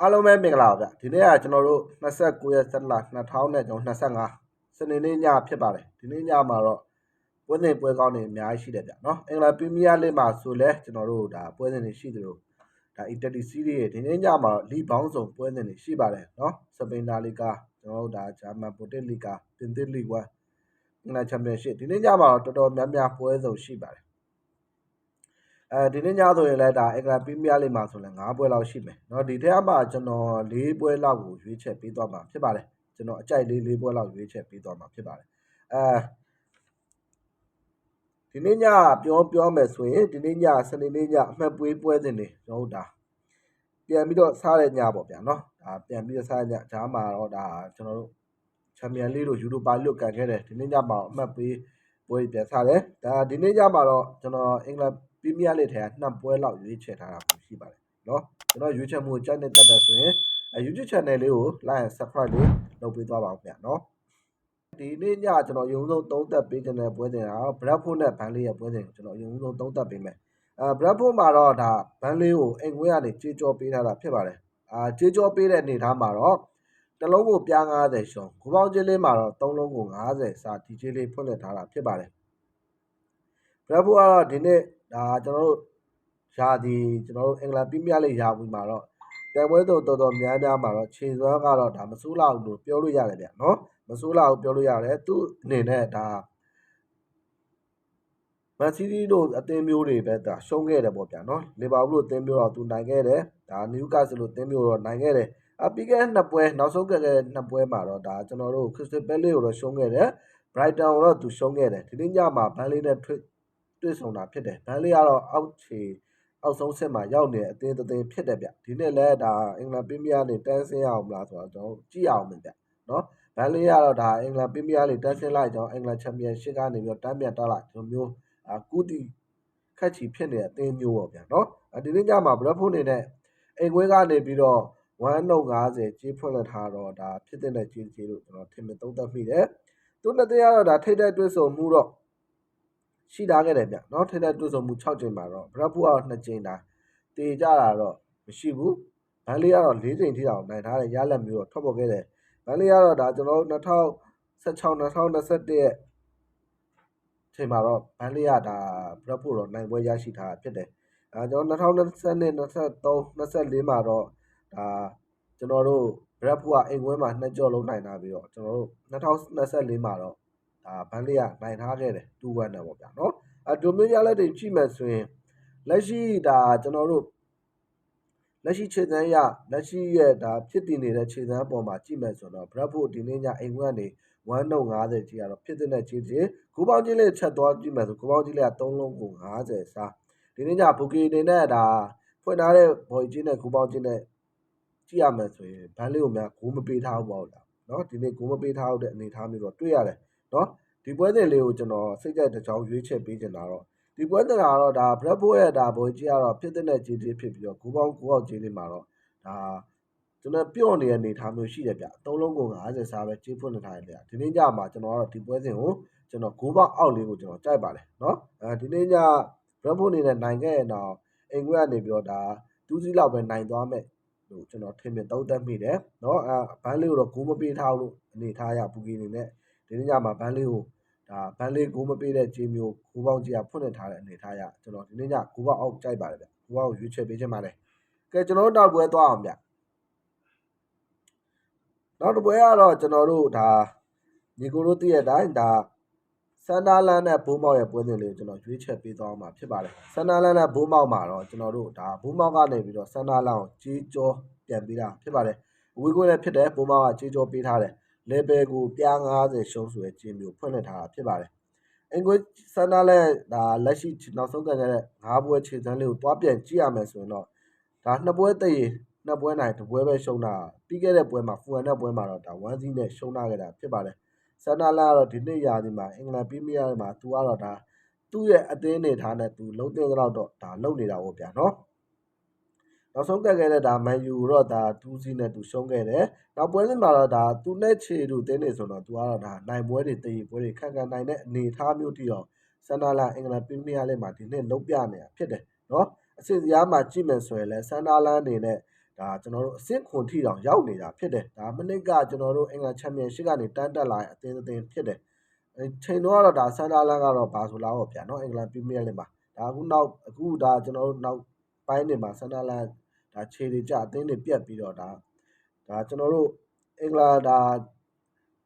အားလုံးပဲမင်္ဂလာပါဗျဒီနေ့ကကျွန်တော်တို့29ရက်7လ2025စနေနေ့ညဖြစ်ပါတယ်ဒီနေ့ညမှာတော့ပွဲစဉ်ပွဲကောင်းတွေအများကြီးရှိတယ်ဗျနော်အင်္ဂလန်ပရီးမီးယားလိမှာဆိုလဲကျွန်တော်တို့ဒါပွဲစဉ်တွေရှိသလိုဒါ Italy Serie A ဒီနေ့ညမှာတော့လီဘောင်းဆောင်ပွဲစဉ်တွေရှိပါတယ်နော်စပိန်လာလီကာကျွန်တော်တို့ဒါဂျာမန်ပိုတက်လီကာပြင်သစ်လီဝမ်အင်္ဂလန်ချန်ပီယံရှစ်ဒီနေ့ညမှာတော့တော်တော်များများပွဲစုံရှိပါတယ် အဲဒီနေ့ညဆိုရင်လည်းဒါအင်္ဂလန်ပရီးမီးယားလိမှာဆိုလည်း၅ပွဲလောက်ရှိမယ်เนาะဒီထက်မှကျွန်တော်၄ပွဲလောက်ကိုရွေးချက်ပေးသွားမှာဖြစ်ပါတယ်ကျွန်တော်အကြိုက်လေး၄ပွဲလောက်ရွေးချက်ပေးသွားမှာဖြစ်ပါတယ်အဲဒီနေ့ညပြောပြောမယ်ဆိုရင်ဒီနေ့ညစနေနေ့ညအမှတ်ပွေးပွဲစဉ်တွေကျွန်တော်တို့ဒါပြန်ပြီးတော့စားတဲ့ညပေါ့ဗျာเนาะဒါပြန်ပြီးတော့စားတဲ့ညဂျားမှာတော့ဒါကျွန်တော်တို့ချန်ပီယံလိလို့ယူရိုပါလိလို့ကန်ခဲ့တယ်ဒီနေ့ညမှာအမှတ်ပွေးပွဲပြန်စားတယ်ဒါဒီနေ့ညမှာတော့ကျွန်တော်အင်္ဂလန် ပြင်းပြလက်ထဲကနှစ်ပွဲလောက်ရွေးချယ်ထားတာမျိုးရှိပါတယ်နော်ကျွန်တော်ရွေးချယ်မှုကိုကြိုက်နေတတ်တယ်ဆိုရင် YouTube channel လေးကို like and subscribe လေးလုပ်ပေးသွားပါဦးခင်ဗျာနော်ဒီနေ့ညကျွန်တော်အရင်ဆုံးသုံးသက်ပေးခြင်းတဲ့ပွဲစဉ်က Bradford နဲ့ Burnley ရဲ့ပွဲစဉ်ကိုကျွန်တော်အရင်ဆုံးသုံးသက်ပေးမယ်အဲ Bradford မှာတော့ဒါ Burnley ကိုအိမ်ဝဲကနေကြေကျော်ပေးထားတာဖြစ်ပါတယ်အာကြေကျော်ပေးတဲ့အနေထားမှာတော့တလုံးကိုပြား90ရှုံးကိုပေါင်းချင်းလေးမှာတော့သုံးလုံးကို90စာဒီချင်းလေးဖွင့်လှစ်ထားတာဖြစ်ပါတယ် Bradford ကတော့ဒီနေ့ ဒါကျွန်တော်တို့ယာဒီကျွန်တော်တို့အင်္ဂလန်ပရီးမီးယားလိယာဘူးမှာတော့ပြိုင်ပွဲတော်တော်တော်များများမှာတော့ခြေစွမ်းကတော့ဒါမစိုးလောက်လို့ပြောလို့ရတယ်ဗျနော်မစိုးလောက်ပြောလို့ရတယ်သူအနေနဲ့ဒါမန်စီးတီးတို့အသင်းမျိုးတွေပဲဒါရှုံးခဲ့တယ်ပေါ့ဗျာနော်လီဗာပူးတို့အသင်းမျိုးတော့သူနိုင်ခဲ့တယ်ဒါနယူကာဆယ်လိုအသင်းမျိုးတော့နိုင်ခဲ့တယ်အပြီးခဲ့တဲ့နှစ်ပွဲနောက်ဆုံးခဲ့တဲ့နှစ်ပွဲမှာတော့ဒါကျွန်တော်တို့ခရစ်စတယ်ပဲလေးကိုတော့ရှုံးခဲ့တယ်ဘရိုက်တန်ကိုတော့သူရှုံးခဲ့တယ်ဒီနေ့ညမှာဘန်လေးနဲ့ တွေ့တွေ့ဆုံတာဖြစ်တယ်ဘန်လေးကတော့အောက်ခြေအောက်ဆုံးဆက်မှာရောက်နေတဲ့အသင်းတစ်သင်းဖြစ်တယ်ဗျဒီနေ့လဲဒါအင်္ဂလန်ပရီးမီးယားနေတန်းဆင်းရအောင်မလားဆိုတော့ကျွန်တော်ကြည့်အောင်မယ်ဗျနော်ဘန်လေးကတော့ဒါအင်္ဂလန်ပရီးမီးယားနေတန်းဆင်းလိုက်ကျွန်တော်အင်္ဂလန်ချန်ပီယံရှစ်ကနေပြီးတော့တန်းပြန်တက်လိုက်ဒီလိုမျိုးအာကူတီခက်ချီဖြစ်နေတဲ့အသင်းမျိုးပေါ့ဗျာနော်ဒီနေ့ညမှာဘရက်ဖို့နေနဲ့အိမ်ခွဲကနေပြီးတော့150ကြေးဖွင့်လက်ထားတော့ဒါဖြစ်တဲ့ကြေးကြေးလို့ကျွန်တော်ထင်မြင်သုံးသပ်မိတယ်သူနှစ်တင်းကတော့ဒါထိတ်တဲ့တွဲဆုံမှုတော့ ရှိထားခဲ့တယ်ဗျเนาะထိတဲ့တွေ့ဆုံမှု6ကြိမ်မှာတော့ဘရက်ဖူကတော့2ကြိမ်တာတေကြတာတော့မရှိဘူးဘန်လေးကတော့4ကြိမ်ထိအောင်နိုင်ထားတဲ့ရလက်မျိုးတော့ထွက်ပေါ်ခဲ့တယ်ဘန်လေးကတော့ဒါကျွန်တော်တို့2016 2021ရဲ့ချိန်မှာတော့ဘန်လေးကဒါဘရက်ဖူတော့နိုင်ပွဲရရှိထားတာဖြစ်တယ်အဲကျွန်တော်2022 23 24မှာတော့ဒါကျွန်တော်တို့ဘရက်ဖူကအိမ်ခွဲမှာနှစ်ကြော်လုံးနိုင်ထားပြီးတော့ကျွန်တော်တို့2024မှာတော့ ဒါဘန်လေးကနိုင်ထားခဲ့တယ်2-1နဲ့ပေါ့ဗျာနော်အဒိုမီနီယာလက်တွေကြည့်မယ်ဆိုရင်လက်ရှိဒါကျွန်တော်တို့လက်ရှိခြေစမ်းရလက်ရှိရဲ့ဒါဖြစ်တည်နေတဲ့ခြေစမ်းအပေါ်မှာကြည့်မယ်ဆိုတော့ Bradford ဒီနေ့ညအိမ်ကနေ1.50ကြီးကတော့ဖြစ်တဲ့ခြေကြီးဂူပေါင်းကြီးလေးချက်သွားကြည့်မယ်ဆိုဂူပေါင်းကြီးလေးက3လုံးကို50စားဒီနေ့ညဘူကီနေနဲ့ဒါဖွင့်ထားတဲ့ဘော်ကြီးနဲ့ဂူပေါင်းကြီးနဲ့ကြည့်ရမယ်ဆိုရင်ဘန်းလေးကိုများဂိုးမပေးထားဘူးပေါ့လားเนาะဒီနေ့ဂိုးမပေးထားတဲ့အနေအထားမျိုးတော့တွေ့ရတယ် เนาะဒီပွဲစဉ်လေးကိုကျွန်တော်စိတ်ကြိုက်တစ်ချောင်းရွေးချက်ပေးချင်တာတော့ဒီပွဲစဉ်ကတော့ဒါ Bradford ရဲ့ဒါဘောကြီးကတော့ဖြစ်တဲ့ဂျီတီဖြစ်ပြီးတော့ဂိုးပေါင်း9ောက်ဂျီလေးမှာတော့ဒါကျွန်တော်ပြော့နေတဲ့အနေအထားမျိုးရှိတယ်ဗျအသုံးလုံးကို50စားပဲကြီးဖွင့်နေထားတယ်ဒီနေ့ညမှာကျွန်တော်ကတော့ဒီပွဲစဉ်ကိုကျွန်တော်ဂိုးပေါင်းအောက်လေးကိုကျွန်တော်ကြိုက်ပါတယ်เนาะအဲဒီနေ့ည Bradford အနေနဲ့နိုင်ခဲ့ရင်တော့အိမ်ကွက်ကနေပြီးတော့ဒါ2စီးလောက်ပဲနိုင်သွားမယ်လို့ကျွန်တော်ထင်မြင်သုံးသပ်မိတယ်เนาะအဲဘန်းလေးကိုတော့ဂိုးမပေးထားလို့အနေထားရဘူကီအနေနဲ့ ဒီနေ့ညမှာဘန်းလေးကိုဒါဘန်းလေးကိုမပေးတဲ့ဂျေမျိုးဂိုးပေါင်းကြီးကဖွင့်နေထားတဲ့အနေထားရကျွန်တော်ဒီနေ့ညဂိုးပေါင်းအောက်ကြိုက်ပါတယ်ဗျဂိုးပေါင်းကိုရွေးချယ်ပေးခြင်းပါတယ်ကဲကျွန်တော်တို့နောက်ပွဲသွားအောင်ဗျနောက်တစ်ပွဲကတော့ကျွန်တော်တို့ဒါညီကိုတို့သိရတဲ့အတိုင်းဒါဆန်ဒါလန်နဲ့ဘိုးမောက်ရဲ့ပွဲစဉ်လေးကိုကျွန်တော်ရွေးချက်ပေးသွားမှာဖြစ်ပါတယ်ဆန်ဒါလန်နဲ့ဘိုးမောက်မှာတော့ကျွန်တော်တို့ဒါဘိုးမောက်ကနေပြီးတော့ဆန်ဒါလန်ကိုကြီးကြောပြန်ပေးတာဖြစ်ပါတယ်ဝီကွင်းလည်းဖြစ်တယ်ဘိုးမောက်ကကြီးကြောပေးထားတယ် level ကိုပြား90ရှုံးဆိုတဲ့ကျင်းမျိုးဖွင့်လှစ်ထားတာဖြစ်ပါတယ်အင်္ဂွေဆန်နာလည်းဒါလက်ရှိနောက်ဆုံးကန်ခဲ့တဲ့၅ပွဲခြေစမ်းလေးကိုတွားပြန်ကြည့်ရမယ်ဆိုရင်တော့ဒါနှစ်ပွဲတည်ရင်နှစ်ပွဲနိုင်တစ်ပွဲပဲရှုံးတာပြီးခဲ့တဲ့ပွဲမှာဖူအန်တဲ့ပွဲမှာတော့ဒါ1စီးနဲ့ရှုံးလာခဲ့တာဖြစ်ပါတယ်ဆန်နာလာကတော့ဒီနှစ်ရာသီမှာအင်္ဂလန်ပရီးမီးယားမှာသူကတော့ဒါသူ့ရဲ့အသင်းနေထားနဲ့သူလုံးတင်တော့တော့ဒါလုံနေတာပေါ့ဗျာနော် နောက်ဆုံးတက်ခဲ့တဲ့ဒါမန်ယူတော့ဒါ2စီးနဲ့သူရှုံးခဲ့တယ်။နောက်ပွဲစဉ်မှာတော့ဒါသူနဲ့ခြေတူတင်းနေဆိုတော့သူကတော့ဒါနိုင်ပွဲတွေတည်ပွဲတွေခံခံနိုင်တဲ့အနေအထားမျိုးတိတော့ဆန်ဒါလာအင်္ဂလန်ပရီးမီးယားလိမှာဒီနှစ်လုံးပြနေတာဖြစ်တယ်နော်။အစစ်စရာမှာကြည့်မယ်ဆိုရင်လည်းဆန်ဒါလာအနေနဲ့ဒါကျွန်တော်တို့အဆင့်ခွန်ထိတောင်ရောက်နေတာဖြစ်တယ်ဒါမနစ်ကကျွန်တော်တို့အင်္ဂလန်ချန်ပီယံရှစ်ကနေတန်းတက်လာတဲ့အသင်းအသင်းဖြစ်တယ်အဲချိန်တော့ကတော့ဒါဆန်ဒါလန်ကတော့ဘာဆိုလားပေါ့ဗျာနော်အင်္ဂလန်ပရီးမီးယားလိမှာဒါအခုနောက်အခုဒါကျွန်တော်တို့နောက်ပိုင်းနေမှာဆန်ဒါလန် ဒါခြေတွေကြအသင်းတွေပြက်ပြီးတော့ဒါဒါကျွန်တော်တို့အင်္ဂလန်ဒါ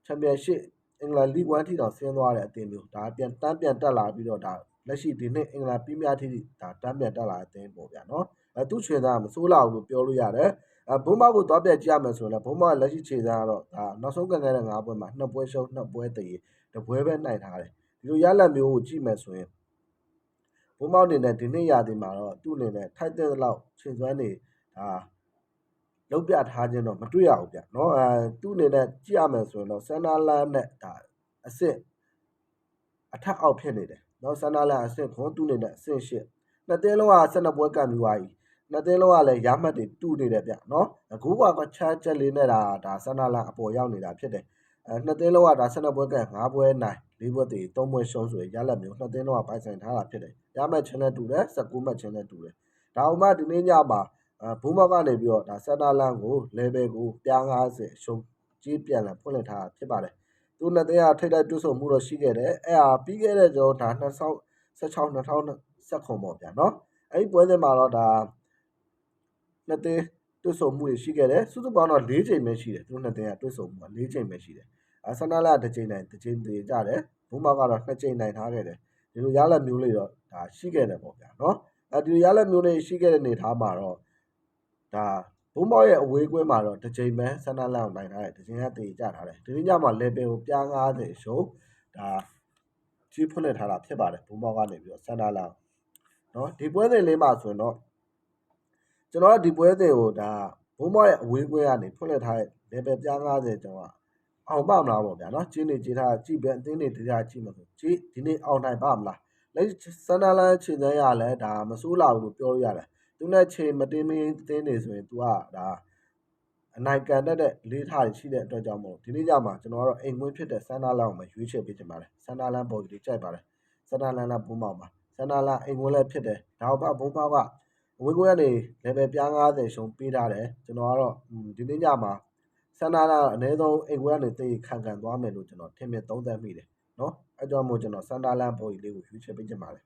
ချန်ပီယံရှစ်အင်္ဂလန်လိဂ်1ထိတောင်ဆင်းသွားတဲ့အသင်းမျိုးဒါပြန်တန်းပြန်တက်လာပြီးတော့ဒါလက်ရှိဒီနှစ်အင်္ဂလန်ပရီးမီးယားထိဒါတန်းပြန်တက်လာတဲ့အသင်းပေါ့ဗျာနော်အဲသူ့ခြေသားမစိုးလာဘူးလို့ပြောလို့ရတယ်အဲဘုံမောက်ကိုသွားပြက်ကြည့်ရမယ်ဆိုရင်လည်းဘုံမောက်လက်ရှိခြေသားကတော့ဒါနောက်ဆုံးကန်ခဲ့တဲ့၅ပွဲမှာနှစ်ပွဲရှုံးနှစ်ပွဲတည်တပွဲပဲနိုင်ထားတယ်ဒီလိုရလဒ်မျိုးကိုကြည့်မယ်ဆိုရင်ဘုံမောက်အနေနဲ့ဒီနေ့ရာသီမှာတော့သူ့အနေနဲ့ထိုက်တဲ့လောက်ချိန်စွမ်းနေ ဒါလုတ်ပြထားခြင်းတော့မတွေ့ရဘူးဗျနော်အဲသူ့အနေနဲ့ကြည့်ရမယ်ဆိုရင်တော့ဆန္ဒလန်နဲ့ဒါအဆင့်အထက်အောက်ဖြစ်နေတယ်နော်ဆန္ဒလန်အဆင့်ခွန်သူ့အနေနဲ့အဆင့်ရှစ်နှစ်သင်းလုံးက12ပွဲကံပြီးသွားပြီနှစ်သင်းလုံးကလည်းရမှတ်တွေတူနေတယ်ဗျနော်အခုကချမ်းချက်လေးနဲ့ဒါဒါဆန္ဒလန်အပေါ်ရောက်နေတာဖြစ်တယ်အဲနှစ်သင်းလုံးကဒါ12ပွဲကံ5ပွဲနိုင်လေးပွဲသေး3ပွဲရှုံးဆိုရရလက်မျိုးနှစ်သင်းလုံးကပိုင်ဆိုင်ထားတာဖြစ်တယ်ရမှတ်ချင်းနဲ့တူတယ်19မှတ်ချင်းနဲ့တူတယ်ဒါအောင်မှဒီနေ့ညမှာ ဘူမောက်ကနေပြီးတော့ဒါဆန္ဒလန်ကို level ကိုပြား90ရှုံးကြီးပြန်လာဖွင့်လှစ်ထားတာဖြစ်ပါတယ်သူနှစ်သင်းကထိတ်တိုက်တွတ်ဆုံမှုတော့ရှိခဲ့တယ်အဲ့ဟာပြီးခဲ့တဲ့ကျွန်တော်ဒါ2016 2019ပေါ့ဗျာနော်အဲ့ဒီပွဲစဉ်မှာတော့ဒါနှစ်သင်းတွတ်ဆုံမှုတွေရှိခဲ့တယ်စုစုပေါင်းတော့၄ချိန်ပဲရှိတယ်သူတို့နှစ်သင်းကတွတ်ဆုံမှုက၄ချိန်ပဲရှိတယ်အဆနာလာတစ်ချိန်နိုင်တစ်ချိန်တည်ကြတယ်ဘုံမောက်ကတော့နှစ်ချိန်နိုင်ထားခဲ့တယ်ဒီလိုရလက်မျိုးလေးတော့ဒါရှိခဲ့တယ်ပေါ့ဗျာနော်အဲဒီလိုရလက်မျိုးလေးရှိခဲ့တဲ့နေသားမှာတော့ ဒါဘုံမောက်ရဲ့အဝေးကွင်းမှာတော့တစ်ချိန်ပဲဆန္ဒလာကိုနိုင်ထားတယ်တစ်ချိန်ကတည်ကြထားတယ်ဒီနေ့ညမှာ level ကိုပြား90ရှုံးဒါကြီးဖွင့်ထားတာဖြစ်ပါတယ်ဘုံမောက်ကနေပြီးတော့ဆန္ဒလာနော်ဒီပွဲစဉ်လေးမှာဆိုရင်တော့ကျွန်တော်ကဒီပွဲစဉ်ကိုဒါဘုံမောက်ရဲ့အဝေးကွင်းကနေဖွင့်လှစ်ထားတဲ့ level ပြား90ကျွန်တော်ကအောင်ပါမလားပေါ့ဗျာနော်ကျင်းနေကြည့်ထားကြည့်ပြန်အသင်းတွေတရားကြည့်မှာဆိုကြည့်ဒီနေ့အောင်နိုင်ပါမလားလက်ဆန္ဒလန်ခြေစမ်းရလဲဒါမစိုးလာဘူးလို့ပြောလို့ရတယ် သူနဲ့ခြေမတင်းမင်းတင်းနေဆိုရင် तू ကဒါအနိုင်ကန်တတ်တဲ့လေးထားရှိတဲ့အတွက်ကြောင့်မို့ဒီနေ့ညမှာကျွန်တော်ကတော့အိမ်ဝင်ဖြစ်တဲ့ဆန္ဒလန်ကိုမရွေးချယ်ပေးချင်ပါတယ်ဆန္ဒလန်ပေါ်ကြီးကြိုက်ပါတယ်ဆန္ဒလန်လာဘုံမောက်မှာဆန္ဒလန်အိမ်ဝင်လည်းဖြစ်တယ်ဒါဘဘုံမောက်ကဝင်းကွင်းကနေ level ပြား90ရှုံးပေးထားတယ်ကျွန်တော်ကတော့ဒီနေ့ညမှာဆန္ဒလာအနည်းဆုံးအိမ်ကွင်းကနေသိခံခံသွားမယ်လို့ကျွန်တော်ထင်မြင်သုံးသပ်မိတယ်နော်အဲကြောင့်မို့ကျွန်တော်ဆန္ဒလန်ပေါ်ကြီးလေးကိုရွေးချယ်ပေးချင်ပါတယ်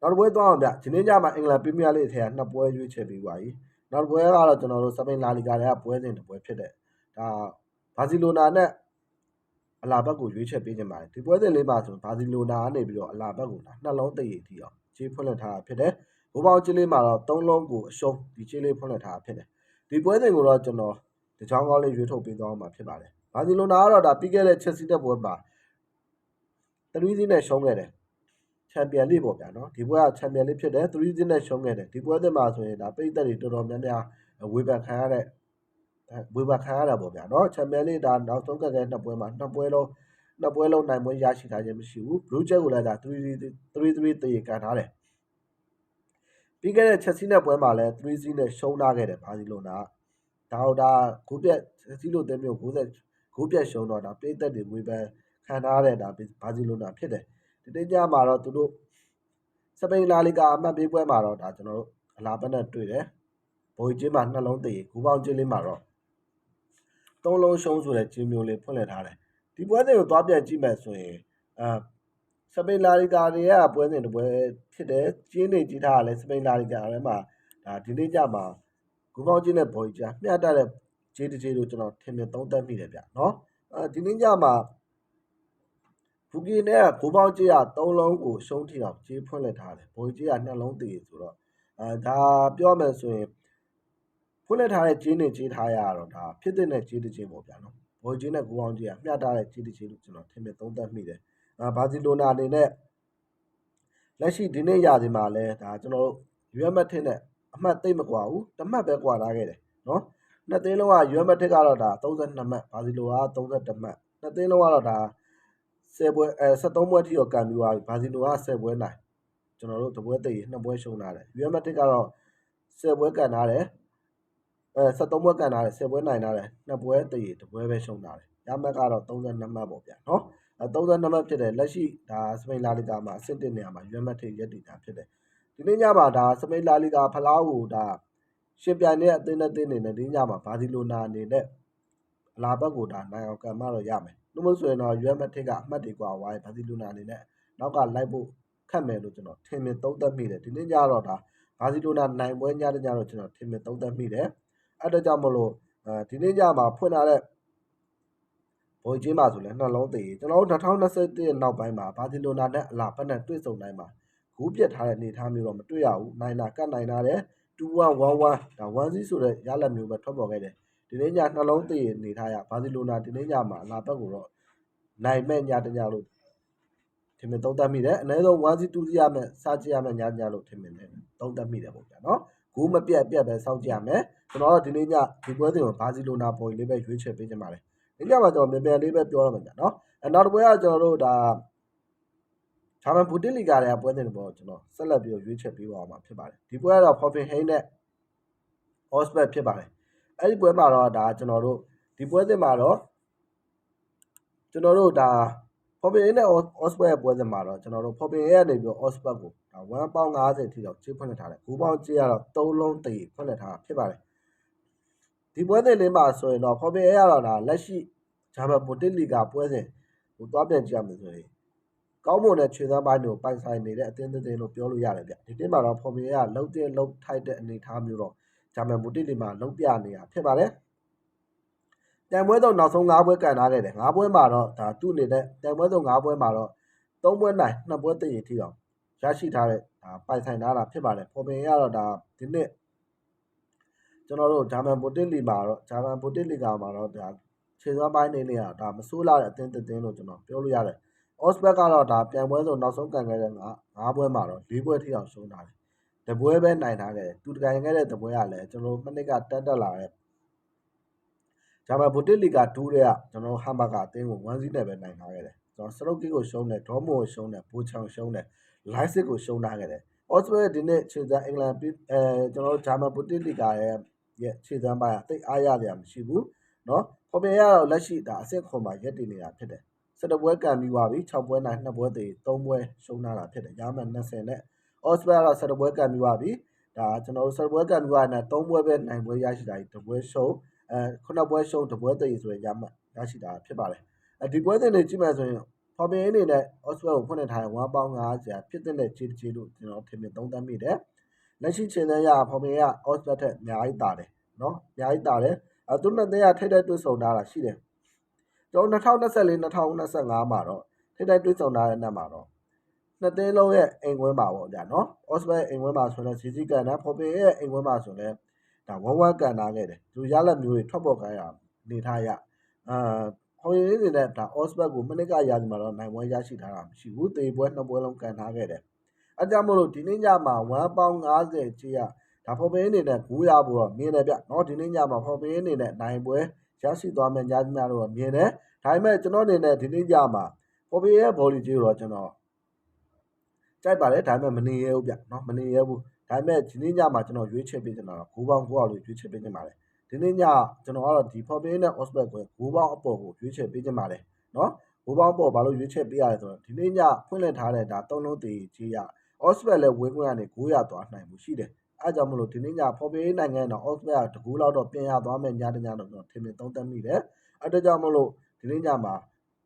နောက်တစ်ပွဲသွားအောင်ဗျဒီနေ့ညမှာအင်္ဂလန်ပရီးမီးယားလိထဲကနှစ်ပွဲရွေးချယ်ပြီးပါပြီနောက်တစ်ပွဲကတော့ကျွန်တော်တို့စပိန်လာလီဂါတွေကပွဲစဉ်တစ်ပွဲဖြစ်တဲ့ဒါဘာစီလိုနာနဲ့အလာဘက်ကိုရွေးချယ်ပေးခြင်းပါတယ်ဒီပွဲစဉ်လေးမှာဆိုဘာစီလိုနာကနေပြီးတော့အလာဘက်ကိုနှလုံးတည်ရည်တီအောင်ခြေဖွင့်လှစ်ထားတာဖြစ်တယ်ဘိုးပေါင်းချင်းလေးမှာတော့သုံးလုံးကိုအရှုံးဒီချင်းလေးဖွင့်လှစ်ထားတာဖြစ်တယ်ဒီပွဲစဉ်ကိုတော့ကျွန်တော်တချောင်းကောင်းလေးရွေးထုတ်ပေးသွားမှာဖြစ်ပါတယ်ဘာစီလိုနာကတော့ဒါပြီးခဲ့တဲ့ချက်စီတဲ့ပွဲမှာ3စီးနဲ့ရှုံးခဲ့တယ် ချန်ပီယံလိပေါ့ဗျာနော်ဒီပွဲကချန်ပီယံလိဖြစ်တယ်3စီးနဲ့ရှုံးခဲ့တယ်ဒီပွဲသစ်မှာဆိုရင်ဒါပိတ်သက်တွေတော်တော်များများဝေဖန်ခံရတဲ့ဝေဖန်ခံရတာပေါ့ဗျာနော်ချန်ပီယံလိဒါနောက်ဆုံးကခဲ့နှစ်ပွဲမှာနှစ်ပွဲလုံးနှစ်ပွဲလုံးနိုင်ပွဲရရှိထားခြင်းမရှိဘူးဘလူးချက်ကိုလည်းဒါ3 3 3တည်ကန်ထားတယ်ပြီးခဲ့တဲ့ချက်စီနဲ့ပွဲမှာလည်း3စီးနဲ့ရှုံးထားခဲ့တယ်ဘာစီလိုနာဒါတော့ဒါဂိုးပြက်ချက်စီလိုတဲ့မျိုး90ဂိုးပြက်ရှုံးတော့ဒါပိတ်သက်တွေဝေဖန်ခံထားတဲ့ဒါဘာစီလိုနာဖြစ်တယ် ဒီနေ့ညမှာတော့သူတို့စပိန်လာလီဂါအမှတ်ပေးပွဲမှာတော့ဒါကျွန်တော်တို့အလားပတ်နဲ့တွေ့တယ်ဘိုးချင်းမှာနှလုံးတည်ဂူပေါင်းချင်းလေးမှာတော့သုံးလုံးရှုံးဆိုတဲ့ချင်းမျိုးလေးဖွင့်လှစ်ထားတယ်ဒီပွဲစဉ်ကိုသွားပြန်ကြည့်မယ်ဆိုရင်အာစပိန်လာလီဂါတွေကပွဲစဉ်တစ်ပွဲဖြစ်တယ်ကျင်းနေကြည့်ထားရလဲစပိန်လာလီဂါထဲမှာဒါဒီနေ့ညမှာဂူပေါင်းချင်းနဲ့ဘော်ကြီးကြားမျှတတဲ့ခြေတစ်ခြေလို့ကျွန်တော်ထင်မြင်သုံးသပ်မိတယ်ဗျနော်အဲဒီနေ့ညမှာ ဘူကီနဲ့ဂိုးပေါင်းကြီးက3လုံးကိုရှုံးထိအောင်ကြေးဖွင့်လက်ထားတယ်ဘိုးကြီးက2လုံးတည်ဆိုတော့အဲဒါပြောမယ်ဆိုရင်ဖွင့်လက်ထားတဲ့ကြေးနဲ့ကြေးထားရတော့ဒါဖြစ်တဲ့ကြေးတစ်ချင်းပေါ့ဗျာနော်ဘိုးကြီးနဲ့ဂိုးပေါင်းကြီးကမျှတာတဲ့ကြေးတစ်ချင်းလို့ကျွန်တော်ထင်မြင်သုံးသပ်မိတယ်အာဘာစီလိုနာအနေနဲ့လက်ရှိဒီနေ့ရာသီမှာလဲဒါကျွန်တော်တို့ရွေးမတ်ထင်းနဲ့အမှတ်သိမ့်မကွာဘူးတမှတ်ပဲကွာထားခဲ့တယ်နော်နှစ်သိန်းလုံးကရွေးမတ်ထစ်ကတော့ဒါ32မှတ်ဘာစီလိုက32မှတ်နှစ်သိန်းလုံးကတော့ဒါ 10ပွဲအဲ73ပွဲထိတော့ကန်ပြီးသွားပြီဘာစီလိုက10ပွဲနိုင်ကျွန်တော်တို့တပွဲသိပ်နှစ်ပွဲရှုံးထားတယ် Real Madrid ကတော့10ပွဲကန်ထားတယ်အဲ73ပွဲကန်ထားတယ်10ပွဲနိုင်ထားတယ်နှစ်ပွဲသိပ်တပွဲပဲရှုံးထားတယ်ရမှတ်ကတော့32မှတ်ပေါ့ဗျာနော်အဲ32မှတ်ဖြစ်တယ်လက်ရှိဒါစပိန်လာလီဂါမှာအဆင့်1နေရာမှာ Real Madrid ရက်တည်တာဖြစ်တယ်ဒီနေ့ညမှာဒါစပိန်လာလီဂါဖလားကိုဒါရှင်ပြိုင်တဲ့အသင်းနဲ့တင်းနေနဲ့ဒီညမှာဘာစီလိုနာအနေနဲ့အလာဘက်ကိုဒါနိုင်အောင်ကံမတော့ရမယ်။ လို့မဟုတ်ဆိုရင်တော့ရွက်မက်ထစ်ကအမှတ်တွေကွာဝိုင်းဘာစီလိုနာအနေနဲ့နောက်ကလိုက်ဖို့ခက်မယ်လို့ကျွန်တော်ထင်မြင်သုံးသပ်မိတယ်ဒီနေ့ညတော့ဒါဘာစီလိုနာနိုင်ပွဲညတဲ့ညတော့ကျွန်တော်ထင်မြင်သုံးသပ်မိတယ်အဲ့တော့ကြောင့်မလို့အဲဒီနေ့ညမှာဖွင့်လာတဲ့ဘိုးချင်းပါဆိုလဲနှလုံးသေးကျွန်တော်တို့2021နောက်ပိုင်းမှာဘာစီလိုနာနဲ့အလာဘက်နဲ့တွေ့ဆုံတိုင်းမှာဂူးပြတ်ထားတဲ့အနေအထားမျိုးတော့မတွေ့ရဘူးနိုင်တာကတ်နိုင်တာတဲ့2111ဒါ1စီဆိုတဲ့ရလက်မျိုးပဲထွက်ပေါ်ခဲ့တယ် ဒီနေ့ညနှလုံးသေးအနေထားရဘာစီလိုနာဒီနေ့ညမှာအလာဘက်ကိုတော့နိုင်မဲ့ညတညလို့ထင်မြင်သုံးသပ်မိတယ်အနည်းဆုံး1စီ2စီရမယ်စကြည့်ရမယ်ညညလို့ထင်မြင်တယ်သုံးသပ်မိတယ်ပေါ့ဗျာနော်ဂူးမပြတ်ပြတ်ပဲစောင့်ကြည့်ရမယ်ကျွန်တော်တို့ဒီနေ့ညဒီပွဲစဉ်ကိုဘာစီလိုနာပေါ်လေးပဲရွေးချယ်ပေးကြပါမယ်ဒီညမှာကျွန်တော်မြန်မြန်လေးပဲပြောရမှာဗျာနော်အဲနောက်တစ်ပွဲကကျွန်တော်တို့ဒါဂျာမန်ဘူတစ်လီဂါတွေကပွဲစဉ်တွေပေါ့ကျွန်တော်ဆက်လက်ပြီးရွေးချယ်ပေးပါအောင်မှာဖြစ်ပါတယ်ဒီပွဲကတော့ Hoffenheim နဲ့ Osberg ဖြစ်ပါတယ် အဲ့ဒီပွဲမှာတော့ဒါကျွန်တော်တို့ဒီပွဲစဉ်မှာတော့ကျွန်တော်တို့ဒါ Hoffenheim နဲ့ Osberg ရဲ့ပွဲစဉ်မှာတော့ကျွန်တော်တို့ Hoffenheim ရဲ့နေပြီး Osberg ကိုဒါ1ပေါင်50ထိတော့ချေးဖွင့်လှစ်ထားတယ်9ပေါင်ချေးရတော့3လုံးတည်ဖွင့်လှစ်ထားတာဖြစ်ပါတယ်ဒီပွဲစဉ်လေးမှာဆိုရင်တော့ Hoffenheim ရတော့ဒါလက်ရှိဂျာမန်ဘူတစ်လီဂါပွဲစဉ်ဟိုသွားပြန်ကြည့်ရမယ်ဆိုရင်ကောင်းမွန်တဲ့ခြေစမ်းပိုင်းတွေကိုပိုင်ဆိုင်နေတဲ့အသင်းသင်းလို့ပြောလို့ရတယ်ဗျဒီတင်းမှာတော့ဖော်မီကလုံးတင်းလုံးထိုက်တဲ့အနေအထားမျိုးတော့ ဂျာမန်ဘူတစ်လီမှာလုံးပြနေတာဖြစ်ပါတယ်တန်ပွဲတော့နောက်ဆုံး၅ပွဲကန်ထားခဲ့တယ်၅ပွဲမှာတော့ဒါသူ့အနေနဲ့တန်ပွဲတော့၅ပွဲမှာတော့၃ပွဲနိုင်၂ပွဲတည်ရထိအောင်ရရှိထားတဲ့ဒါပိုင်ဆိုင်ထားတာဖြစ်ပါတယ်ဖော်မီကတော့ဒါဒီနှစ်ကျွန်တော်တို့ဂျာမန်ဘူတစ်လီမှာတော့ဂျာမန်ဘူတစ်လီကမှာတော့ဒါခြေစွမ်းပိုင်းနေနေရဒါမဆိုးလာတဲ့အသင်းသင်းလို့ကျွန်တော်ပြောလို့ရတယ်။ Osberg ကတော့ဒါပြန်ပွဲဆိုနောက်ဆုံးကန်ခဲ့တဲ့၅၅ပွဲမှာတော့၄ပွဲထိအောင်ရှုံးထားတယ်။ တပွဲပဲနိုင်ထားခဲ့တယ်။သူတကန်ခဲ့တဲ့တပွဲကလည်းကျွန်တော်မနစ်ကတက်တက်လာတဲ့ဂျာမန်ဘူတစ်လီဂါ2တဲ့ကကျွန်တော်ဟမ်ဘာဂါအသင်းကို1-0နဲ့ပဲနိုင်ထားခဲ့တယ်။ကျွန်တော်စရုပ်ကီကိုရှုံးတယ်ဒေါမိုကိုရှုံးတယ်ဘူချောင်ရှုံးတယ်လိုက်စစ်ကိုရှုံးထားခဲ့တယ်။ Osberg ဒီနေ့ခြေစမ်းအင်္ဂလန်အဲကျွန်တော်ဂျာမန်ဘူတစ်လီဂါရဲ့ရဲ့ခြေစမ်းပိုင်းကတိတ်အားရစရာမရှိဘူး။နော်ဖော်ပြရတော့လက်ရှိဒါအဆင့်ခွန်မှာရက်တည်နေတာဖြစ်တယ်17ပွဲကန်ပြီးသွားပြီ6ပွဲနိုင်2ပွဲသေး3ပွဲရှုံးလာတာဖြစ်တယ်ရမှန်20နဲ့ Osprey ကတော့17ပွဲကန်ပြီးသွားပြီဒါကျွန်တော်တို့17ပွဲကန်ပြီးသွားတဲ့3ပွဲပဲနိုင်ပွဲရရှိတာဒီပွဲရှုံးအဲ9ပွဲရှုံး2ပွဲသေးဆိုရင်ရမှန်ရရှိတာဖြစ်ပါတယ်အဲဒီပွဲစဉ်တွေကြည့်မှဆိုရင်ဖော်ပြအနေနဲ့ Osprey ကိုဖွင့်နေထားတဲ့1ပေါင်း50ဖြစ်တဲ့ခြေတစ်ခြေလို့ကျွန်တော်ထင်မြင်သုံးသပ်မိတယ်လက်ရှိချိန်သားရဖော်ပြက Osprey ထက်အများကြီးတာတယ်နော်အများကြီးတာတယ်အဲသူနှစ်သိန်းကထိတ်တဲ့တွေ့ဆုံထားတာရှိတယ်ကျွန်တော်2024 2025မှာတော့ထိတ်တဲ့တွေ့ဆုံထားတဲ့နောက်မှာတော့ နှစ်သင်းလုံးရဲ့အိမ်ခွင်းပါပေါ့ဗျာနော်။ Osman အိမ်ခွင်းပါဆိုရင်စီစီကန်တာဖော်ပေရဲ့အိမ်ခွင်းပါဆိုရင်ဒါဝမ်းဝမ်းကန်တာခဲ့တယ်သူရလက်မျိုးတွေထွက်ပေါ်ခိုင်းတာနေထားရအာခေါင်းရင်းနေတဲ့ဒါ Osman ကိုမိနစ်ကရာသီမှာတော့နိုင်ပွဲရရှိထားတာမရှိဘူးသေပွဲနှစ်ပွဲလုံးကန်ထားခဲ့တယ်အဲကြောင့်မို့လို့ဒီနေ့ညမှာ1ပေါင်း90ချီရဒါဖော်ပေအနေနဲ့900ဘူးတော့မြင်တယ်ဗျနော်ဒီနေ့ညမှာဖော်ပေအနေနဲ့နိုင်ပွဲရရှိသွားမယ်ညသမားတော့မြင်တယ်ဒါပေမဲ့ကျွန်တော်အနေနဲ့ဒီနေ့ညမှာဖော်ပေရဲ့ဘောလီကြီးကိုတော့ကျွန်တော် ကြိုက်ပါတယ်ဒါပေမဲ့မနေရဘူးဗျနော်မနေရဘူးဒါပေမဲ့ဒီနေ့ညမှာကျွန်တော်ရွေးချယ်ပေးချင်တာတော့5ပေါင်း9အောင်လို့ရွေးချယ်ပေးချင်ပါတယ်ဒီနေ့ညကျွန်တော်ကတော့ဒီ Forbidden နဲ့ Ospec ကို5ပေါင်းအပေါ်ကိုရွေးချယ်ပေးချင်ပါတယ်နော်5ပေါင်းပေါ်ဘာလို့ရွေးချယ်ပေးရလဲဆိုတော့ဒီနေ့ညဖွင့်လှစ်ထားတဲ့ဒါသုံးလုံးသေးကြီးရ Ospec လည်းဝင်းခွင့်ကနေ900သွားနိုင်မှုရှိတယ်အဲကြောင့်မလို့ဒီနေ့ည Forbidden နိုင်ငံတော့ Ospec ကတကူလောက်တော့ပြင်ရသွားမယ်ညတညတော့ကျွန်တော်ထင်မြင်သုံးသပ်မိတယ်အဲဒါကြောင့်မလို့ဒီနေ့ညမှာ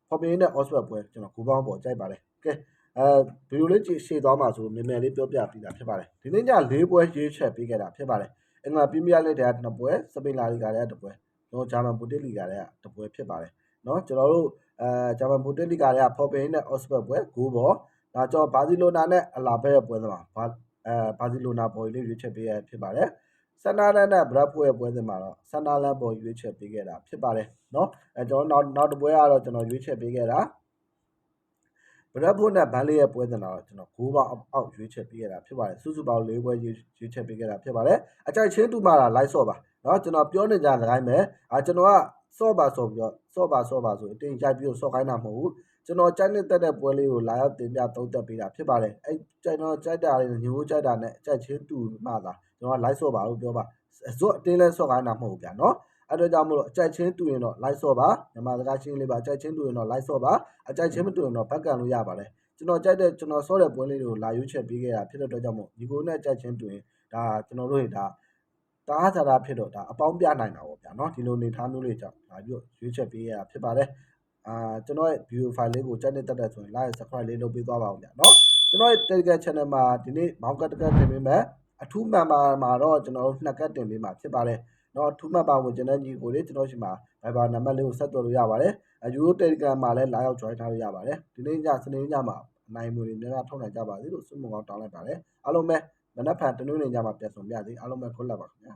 Forbidden နဲ့ Ospec ပွဲကျွန်တော်5ပေါင်းပေါ်ကြိုက်ပါတယ်ကဲ အဲဗီဒီယိုလေးကြည့်ရှေ့သွားမှာဆိုမြန်မြန်လေးပြောပြပြီးတာဖြစ်ပါတယ်ဒီနေ့ည၄ပွဲရေးချက်ပေးခဲ့တာဖြစ်ပါတယ်အင်္ဂလန်ပရီးမီးယားလိဂ်တွေကနှစ်ပွဲစပိန်လာလီဂါတွေကတစ်ပွဲတော့ဂျာမန်ဘူတစ်လီဂါတွေကတစ်ပွဲဖြစ်ပါတယ်เนาะကျွန်တော်တို့အဲဂျာမန်ဘူတစ်လီဂါတွေကဖော်ပေးနဲ့ Oxford ပွဲဂိုးပေါ်ဒါကြောဘာစီလိုနာနဲ့အလာဘဲရဲ့ပွဲသမားဘာအဲဘာစီလိုနာပေါ်လေးရွေးချက်ပေးရဖြစ်ပါတယ်ဆန်နာလန်နဲ့ဘရက်ဖို့ရဲ့ပွဲစဉ်မှာတော့ဆန်နာလန်ပေါ်ရွေးချက်ပေးခဲ့တာဖြစ်ပါတယ်เนาะအဲကျွန်တော်နောက်နောက်တစ်ပွဲကတော့ကျွန်တော်ရွေးချက်ပေးခဲ့တာ ဘရက်ဖို့နဲ့ဘန်လေးရဲ့ပွဲစဉ်တော့ကျွန်တော်9ပေါက်အောက်ရွေးချက်ပေးခဲ့တာဖြစ်ပါတယ်စုစုပေါင်း၄ပွဲရွေးချက်ပေးခဲ့တာဖြစ်ပါတယ်အကြိုက်ချင်းတူမှလာလိုက်ဆော့ပါเนาะကျွန်တော်ပြောနေကြတဲ့ခိုင်းမယ်အာကျွန်တော်ကဆော့ပါဆော့ပြီးတော့ဆော့ပါဆော့ပါဆိုအတင်းရိုက်ပြီးတော့ဆော့ခိုင်းတာမဟုတ်ဘူးကျွန်တော်ကြိုက်နေတက်တဲ့ပွဲလေးကိုလာရောက်တင်ပြသုံးသပ်ပေးတာဖြစ်ပါတယ်အဲကျွန်တော်ကြိုက်တာလေးညိုးကြိုက်တာနဲ့အကြိုက်ချင်းတူမှသာကျွန်တော် live ဆော့ပါလို့ပြောပါဇွတ်အတင်းလဲဆော့ခိုင်းတာမဟုတ်ဘူးဗျာနော် အဲ့တော့ကြောင့်မလို့အကြိုက်ချင်းတူရင်တော့ live ဆော့ပါမြန်မာစကားချင်းလေးပါအကြိုက်ချင်းတူရင်တော့ live ဆော့ပါအကြိုက်ချင်းမတူရင်တော့ဘက်ကန်လို့ရပါတယ်ကျွန်တော်ကြိုက်တဲ့ကျွန်တော်ဆော့တဲ့ပွဲလေးတွေကိုလာရွေးချက်ပေးခဲ့တာဖြစ်တဲ့အတွက်ကြောင့်မို့ညီကိုနဲ့အကြိုက်ချင်းတူရင်ဒါကျွန်တော်တို့ဒါတားစားတာဖြစ်တော့ဒါအပေါင်းပြနိုင်တာပေါ့ဗျာနော်ဒီလိုနေထားမျိုးလေးကြောင့်လာပြီးတော့ရွေးချက်ပေးရတာဖြစ်ပါတယ်အာကျွန်တော်ရဲ့ video file လေးကိုကြိုက်နေတတ်တဲ့ဆိုရင် like subscribe လေးလုပ်ပေးသွားပါဦးဗျာနော်ကျွန်တော်ရဲ့ Telegram channel မှာဒီနေ့မောင်ကတ်တကတ်တင်ပေးမယ်အထူး member မှာတော့ကျွန်တော်တို့နှစ်ကတ်တင်ပေးမှာဖြစ်ပါတယ် နော်အထူး member ဝင်ကျင်တဲ့ညီကိုလေးကျွန်တော်ရှိမှာ Viber နံပါတ်လေးကိုဆက်သွယ်လို့ရပါတယ်အယူရို Telegram မှာလည်းလာရောက် join ထားလို့ရပါတယ်ဒီနေ့ညစနေညမှာအနိုင်မွေတွေများများထုတ်နိုင်ကြပါစေလို့ဆုမွန်ကောင်းတောင်းလိုက်ပါတယ်အားလုံးပဲမနက်ဖြန်တနင်္ဂနွေညမှာပြန်ဆောင်ပြသေးအားလုံးပဲခွင့်လပ်ပါခင်ဗျာ